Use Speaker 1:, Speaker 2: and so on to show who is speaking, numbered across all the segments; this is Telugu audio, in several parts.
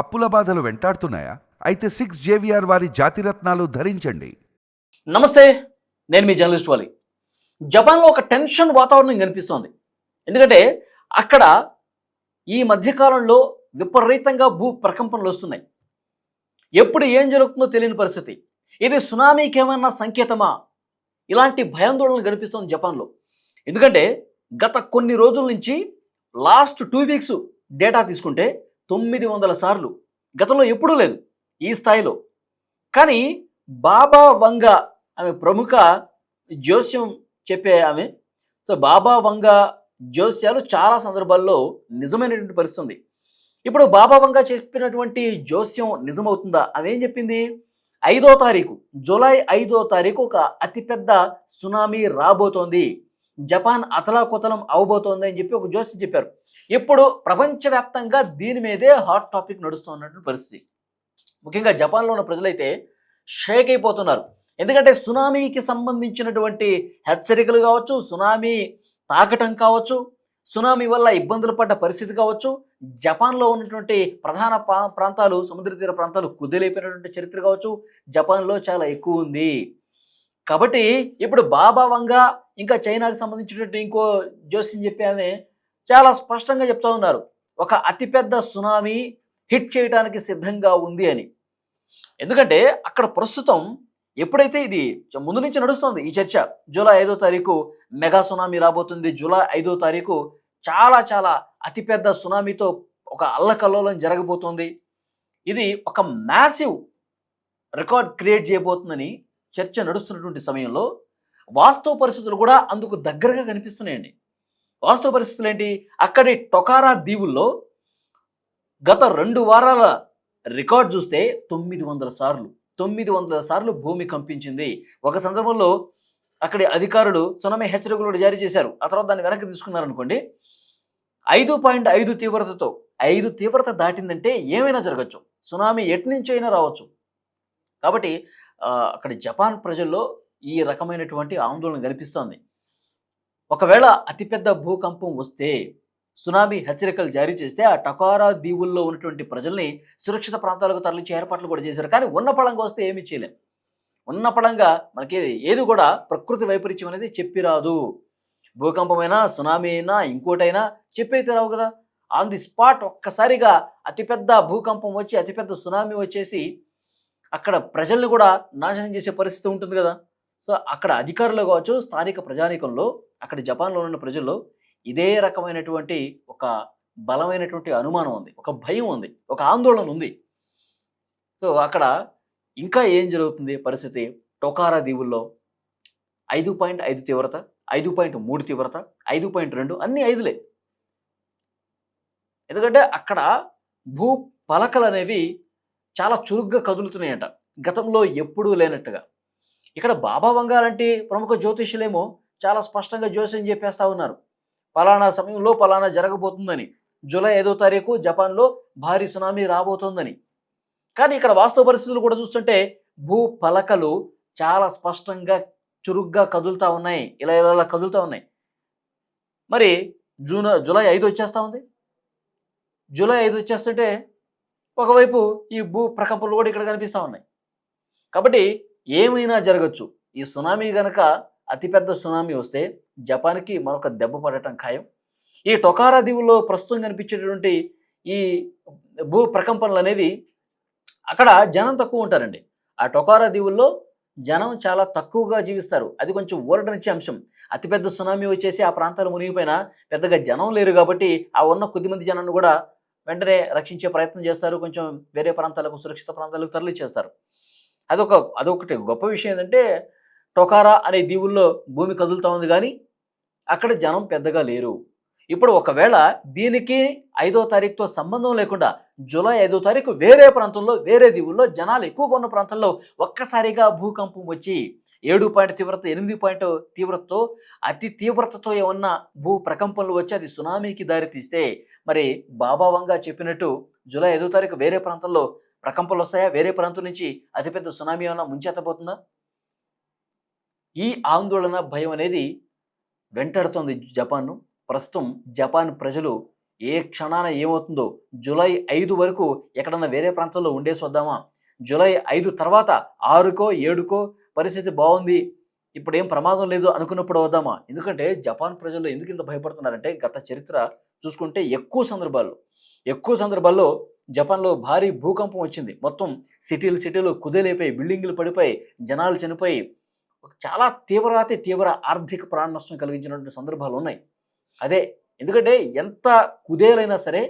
Speaker 1: అప్పుల బాధలు వెంటాడుతున్నాయా? అయితే సిక్స్ జేవిఆర్ వారి జాతిరత్నాలు ధరించండి.
Speaker 2: నమస్తే నేను మీ జర్నలిస్ట్ వాలి. జపాన్లో ఒక టెన్షన్ వాతావరణం కనిపిస్తోంది. ఎందుకంటే అక్కడ ఈ మధ్యకాలంలో విపరీతంగా భూ ప్రకంపనలు వస్తున్నాయి. ఎప్పుడు ఏం జరుగుతుందో తెలియని పరిస్థితి. ఇది సునామీకి ఏమన్నా సంకేతమా? ఇలాంటి భయాందోళన కనిపిస్తోంది జపాన్లో. ఎందుకంటే గత కొన్ని రోజుల నుంచి లాస్ట్ టూ వీక్స్ డేటా తీసుకుంటే తొమ్మిది వందల సార్లు. గతంలో ఎప్పుడూ లేదు ఈ స్థాయిలో. కానీ బాబా వంగ ఆమె ప్రముఖ జోస్యం చెప్పే ఆమె సో బాబా వంగ జోస్యాలు చాలా సందర్భాల్లో నిజమైనటువంటి పరిస్థితుంది. ఇప్పుడు బాబా వంగ చెప్పినటువంటి జోస్యం నిజమవుతుందా? ఆమె ఏం చెప్పింది? ఐదో తారీఖు జూలై ఐదో తారీఖు ఒక అతిపెద్ద సునామీ రాబోతోంది. జపాన్ అతలాకుతలం అవబోతోంది అని చెప్పి ఒక జోస్యం చెప్పారు. ఇప్పుడు ప్రపంచవ్యాప్తంగా దీని మీదే హాట్ టాపిక్ నడుస్తున్నటువంటి పరిస్థితి. ముఖ్యంగా జపాన్లో ఉన్న ప్రజలైతే షేక్ అయిపోతున్నారు. ఎందుకంటే సునామీకి సంబంధించినటువంటి హెచ్చరికలు కావచ్చు సునామీ తాకటం కావచ్చు సునామీ వల్ల ఇబ్బందులు పడ్డ పరిస్థితి కావచ్చు జపాన్లో ఉన్నటువంటి ప్రధాన ప్రాంతాలు సముద్ర తీర ప్రాంతాలు కుదిలైపోయినటువంటి చరిత్ర కావచ్చు జపాన్లో చాలా ఎక్కువ ఉంది. కాబట్టి ఇప్పుడు బాబా ఇంకా చైనాకు సంబంధించినటువంటి ఇంకో జోస్యం చెప్పి ఆమె చాలా స్పష్టంగా చెప్తా ఉన్నారు. ఒక అతిపెద్ద సునామీ హిట్ చేయడానికి సిద్ధంగా ఉంది అని. ఎందుకంటే అక్కడ ప్రస్తుతం ఎప్పుడైతే ఇది ముందు నుంచి నడుస్తుంది ఈ చర్చ జూలై ఐదో తారీఖు మెగా సునామీ రాబోతుంది. జూలై ఐదో తారీఖు చాలా చాలా అతిపెద్ద సునామీతో ఒక అల్లకల్లోలం జరగబోతుంది. ఇది ఒక మ్యాసివ్ రికార్డ్ క్రియేట్ చేయబోతుందని చర్చ నడుస్తున్నటువంటి సమయంలో వాస్తవ పరిస్థితులు కూడా అందుకు దగ్గరగా కనిపిస్తున్నాయండి. వాస్తవ పరిస్థితులు ఏంటి? అక్కడి టొకారా దీవుల్లో గత రెండు వారాల రికార్డ్ చూస్తే తొమ్మిది వందల సార్లు తొమ్మిది వందల సార్లు భూమి కంపించింది. ఒక సందర్భంలో అక్కడి అధికారులు సునామీ హెచ్చరికలు కూడా జారీ చేశారు. ఆ తర్వాత దాన్ని వెనక్కి తీసుకున్నారనుకోండి. ఐదు పాయింట్ ఐదు తీవ్రతతో ఐదు తీవ్రత దాటిందంటే ఏమైనా జరగచ్చు. సునామీ ఎటు నుంచి అయినా రావచ్చు. కాబట్టి అక్కడ జపాన్ ప్రజల్లో ఈ రకమైనటువంటి ఆందోళన కనిపిస్తోంది. ఒకవేళ అతిపెద్ద భూకంపం వస్తే సునామీ హెచ్చరికలు జారీ చేస్తే ఆ టకారా దీవుల్లో ఉన్నటువంటి ప్రజల్ని సురక్షిత ప్రాంతాలకు తరలించే ఏర్పాట్లు కూడా చేశారు. కానీ ఉన్న పళంగా వస్తే ఏమి చేయలేం. ఉన్న పళంగా మనకి ఏది కూడా ప్రకృతి వైపరీత్యం అనేది చెప్పిరాదు భూకంపమైనా సునామీ అయినా ఇంకోటైనా చెప్పైతే రావు కదా. ఆన్ ది స్పాట్ ఒక్కసారిగా అతిపెద్ద భూకంపం వచ్చి అతిపెద్ద సునామీ వచ్చేసి అక్కడ ప్రజల్ని కూడా నాశనం చేసే పరిస్థితి ఉంటుంది కదా. సో అక్కడ అధికారులు కావచ్చు స్థానిక ప్రజానీకంలో అక్కడ జపాన్లో ఉన్న ప్రజల్లో ఇదే రకమైనటువంటి ఒక బలమైనటువంటి అనుమానం ఉంది. ఒక భయం ఉంది. ఒక ఆందోళన ఉంది. సో అక్కడ ఇంకా ఏం జరుగుతుంది పరిస్థితి? టొకారా దీవుల్లో ఐదు పాయింట్ ఐదు తీవ్రత ఐదు పాయింట్ మూడు తీవ్రత ఐదు పాయింట్ రెండు అన్ని ఐదులే. ఎందుకంటే అక్కడ భూ పలకలు అనేవి చాలా చురుగ్గా కదులుతున్నాయట. గతంలో ఎప్పుడూ లేనట్టుగా. ఇక్కడ బాబా వంగా లాంటి ప్రముఖ జ్యోతిష్యులేమో చాలా స్పష్టంగా జ్యోతిష్యం చెప్పేస్తూ ఉన్నారు. పలానా సమయంలో పలానా జరగబోతుందని. జూలై ఐదో తారీఖు జపాన్లో భారీ సునామీ రాబోతోందని. కానీ ఇక్కడ వాస్తవ పరిస్థితులు కూడా చూస్తుంటే భూ పలకలు చాలా స్పష్టంగా చురుగ్గా కదులుతా ఉన్నాయి. ఇలా ఇలా ఇలా కదులుతా ఉన్నాయి. మరి జూన్ జూలై ఐదు వచ్చేస్తా ఉంది. జూలై ఐదు వచ్చేస్తుంటే ఒకవైపు ఈ భూ ప్రకంపనలు కూడా ఇక్కడ కనిపిస్తూ ఉన్నాయి. కాబట్టి ఏమైనా జరగచ్చు. ఈ సునామీ గనక అతిపెద్ద సునామీ వస్తే జపాన్కి మరొక దెబ్బ పడటం ఖాయం. ఈ టొకారా దీవుల్లో ప్రస్తుతం కనిపించేటటువంటి ఈ భూ ప్రకంపనలు అనేవి అక్కడ జనం తక్కువ ఉంటారండి. ఆ టొకారా దీవుల్లో జనం చాలా తక్కువగా జీవిస్తారు. అది కొంచెం ఊరటనిచ్చే అంశం. అతిపెద్ద సునామీ వచ్చేసి ఆ ప్రాంతాలు మునిగిపోయినా పెద్దగా జనం లేరు కాబట్టి ఆ ఉన్న కొద్దిమంది జనాన్ని కూడా వెంటనే రక్షించే ప్రయత్నం చేస్తారు. కొంచెం వేరే ప్రాంతాలకు సురక్షిత ప్రాంతాలకు తరలిచేస్తారు అదొక అదొకటి గొప్ప విషయం ఏంటంటే టొకారా అనే దీవుల్లో భూమి కదులుతూ ఉంది కానీ అక్కడ జనం పెద్దగా లేరు. ఇప్పుడు ఒకవేళ దీనికి ఐదో తారీఖుతో సంబంధం లేకుండా జూలై ఐదో తారీఖు వేరే ప్రాంతంలో వేరే దీవుల్లో జనాలు ఎక్కువగా ఉన్న ప్రాంతంలో ఒక్కసారిగా భూకంపం వచ్చి ఏడు పాయింట్ తీవ్రత ఎనిమిది పాయింట్ తీవ్రతతో అతి తీవ్రతతో ఏమన్నా భూ ప్రకంపనలు వచ్చి అది సునామీకి దారితీస్తే మరి బాబా వంగా చెప్పినట్టు జూలై ఐదో తారీఖు వేరే ప్రాంతంలో ప్రకంపనలు వస్తాయా వేరే ప్రాంతం నుంచి అతిపెద్ద సునామీ ఏమైనా ముంచెత్తబోతుందా? ఈ ఆందోళన భయం అనేది వెంటాడుతోంది జపాన్ను. ప్రస్తుతం జపాన్ ప్రజలు ఏ క్షణాన ఏమవుతుందో జూలై ఐదు వరకు ఎక్కడన్నా వేరే ప్రాంతంలో ఉండేసి వద్దామా? జూలై ఐదు తర్వాత ఆరుకో ఏడుకో పరిస్థితి బాగుంది. ఇప్పుడు ఏం ప్రమాదం లేదు అనుకున్నప్పుడు వద్దామా? ఎందుకంటే జపాన్ ప్రజలు ఎందుకు ఇంత భయపడుతున్నారంటే గత చరిత్ర చూసుకుంటే ఎక్కువ సందర్భాల్లో ఎక్కువ సందర్భాల్లో జపాన్లో భారీ భూకంపం వచ్చింది. మొత్తం సిటీలు సిటీలు కుదేలైపోయి బిల్డింగులు పడిపోయి జనాలు చనిపోయి చాలా తీవ్రాతి తీవ్ర ఆర్థిక ప్రాణ నష్టం కలిగించినటువంటి సందర్భాలు ఉన్నాయి. అదే ఎందుకంటే ఎంత కుదేలైనా సరే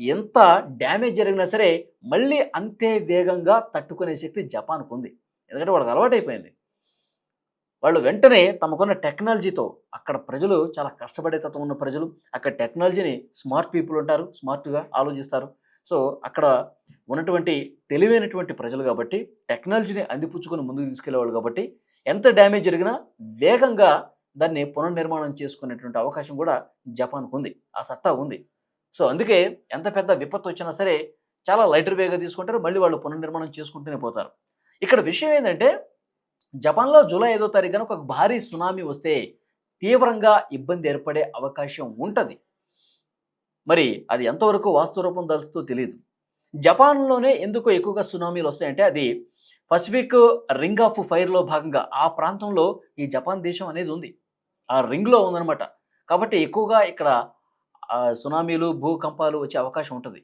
Speaker 2: ఎంత డ్యామేజ్ జరిగినా సరే మళ్ళీ అంతే వేగంగా తట్టుకునే శక్తి జపాన్కు ఉంది. ఎందుకంటే వాళ్ళకి అలవాటైపోయింది. వాళ్ళు వెంటనే తమకున్న టెక్నాలజీతో అక్కడ ప్రజలు చాలా కష్టపడే తత్వం ఉన్న ప్రజలు అక్కడ టెక్నాలజీని స్మార్ట్ పీపుల్ ఉంటారు స్మార్ట్గా ఆలోచిస్తారు. సో అక్కడ ఉన్నటువంటి తెలివైనటువంటి ప్రజలు కాబట్టి టెక్నాలజీని అందిపుచ్చుకొని ముందుకు తీసుకెళ్ళేవాళ్ళు కాబట్టి ఎంత డ్యామేజ్ జరిగినా వేగంగా దాన్ని పునర్నిర్మాణం చేసుకునేటువంటి అవకాశం కూడా జపాన్కు ఉంది. ఆ సత్తా ఉంది. సో అందుకే ఎంత పెద్ద విపత్తు వచ్చినా సరే చాలా లైటర్ వేగా తీసుకుంటారు మళ్ళీ వాళ్ళు పునర్నిర్మాణం చేసుకుంటూనే పోతారు. ఇక్కడ విషయం ఏంటంటే జపాన్లో జూలై ఐదో తారీఖున ఒక భారీ సునామీ వస్తే తీవ్రంగా ఇబ్బంది ఏర్పడే అవకాశం ఉంటుంది. మరి అది ఎంతవరకు వాస్తవ రూపం దలుస్తూ తెలియదు జపాన్లోనే ఎందుకు ఎక్కువగా సునామీలు వస్తాయంటే అది పసిఫిక్ రింగ్ ఆఫ్ ఫైర్లో భాగంగా ఆ ప్రాంతంలో ఈ జపాన్ దేశం అనేది ఉంది. ఆ రింగ్లో ఉందన్నమాట. కాబట్టి ఎక్కువగా ఇక్కడ సునామీలు భూకంపాలు వచ్చే అవకాశం ఉంటుంది.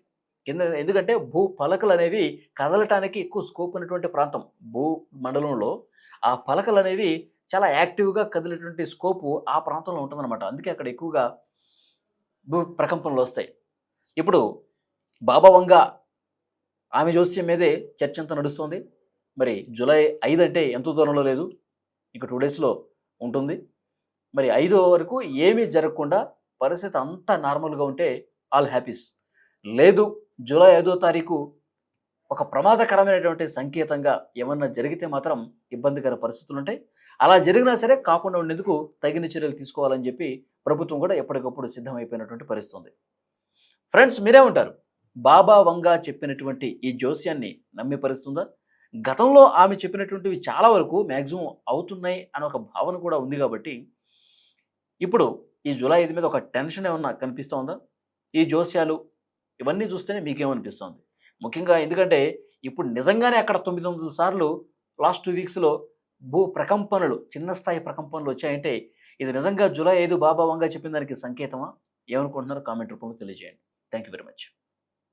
Speaker 2: కింద ఎందుకంటే భూ పలకలు అనేవి కదలటానికి ఎక్కువ స్కోప్ ఉన్నటువంటి ప్రాంతం భూ మండలంలో. ఆ పలకలు అనేవి చాలా యాక్టివ్గా కదిలేటువంటి స్కోపు ఆ ప్రాంతంలో ఉంటుందన్నమాట. అందుకే అక్కడ ఎక్కువగా భూ ప్రకంపనలు వస్తాయి. ఇప్పుడు బాబా వంగ ఆమె జోస్యం మీదే చర్చ అంతా నడుస్తుంది. మరి జూలై ఐదు అంటే ఎంత దూరంలో లేదు? ఇక టూ డేస్లో ఉంటుంది. మరి ఐదో వరకు ఏమీ జరగకుండా పరిస్థితి అంతా నార్మల్గా ఉంటే ఆల్ హ్యాపీస్. లేదు జూలై ఐదో తారీఖు ఒక ప్రమాదకరమైనటువంటి సంకేతంగా ఏమన్నా జరిగితే మాత్రం ఇబ్బందికర పరిస్థితులు ఉంటాయి అలా జరిగినా సరే కాకుండా ఉండేందుకు తగిన చర్యలు తీసుకోవాలని చెప్పి ప్రభుత్వం కూడా ఎప్పటికప్పుడు సిద్ధమైపోయినటువంటి పరిస్థితుంది. ఫ్రెండ్స్ మీరే ఉంటారు. బాబా వంగా చెప్పినటువంటి ఈ జోస్యాన్ని నమ్మి పరిస్తుందా గతంలో ఆమె చెప్పినటువంటివి చాలా వరకు మ్యాక్సిమం అవుతున్నాయి అనే ఒక భావన కూడా ఉంది కాబట్టి ఇప్పుడు ఈ జూలై ఐదు మీద ఒక టెన్షన్ ఏమన్నా కనిపిస్తూ ఉందా? ఈ జోస్యాలు ఇవన్నీ చూస్తేనే మీకేమనిపిస్తోంది ముఖ్యంగా ఎందుకంటే ఇప్పుడు నిజంగానే అక్కడ తొమ్మిది వందల సార్లు లాస్ట్ టూ వీక్స్లో భూ ప్రకంపనలు చిన్న స్థాయి ప్రకంపనలు వచ్చాయంటే ఇది నిజంగా జూలై ఐదు బాబా వంగా చెప్పిన దానికి సంకేతమా? ఏమనుకుంటున్నారో? కామెంట్ రూపంలో తెలియజేయండి. Thank you very much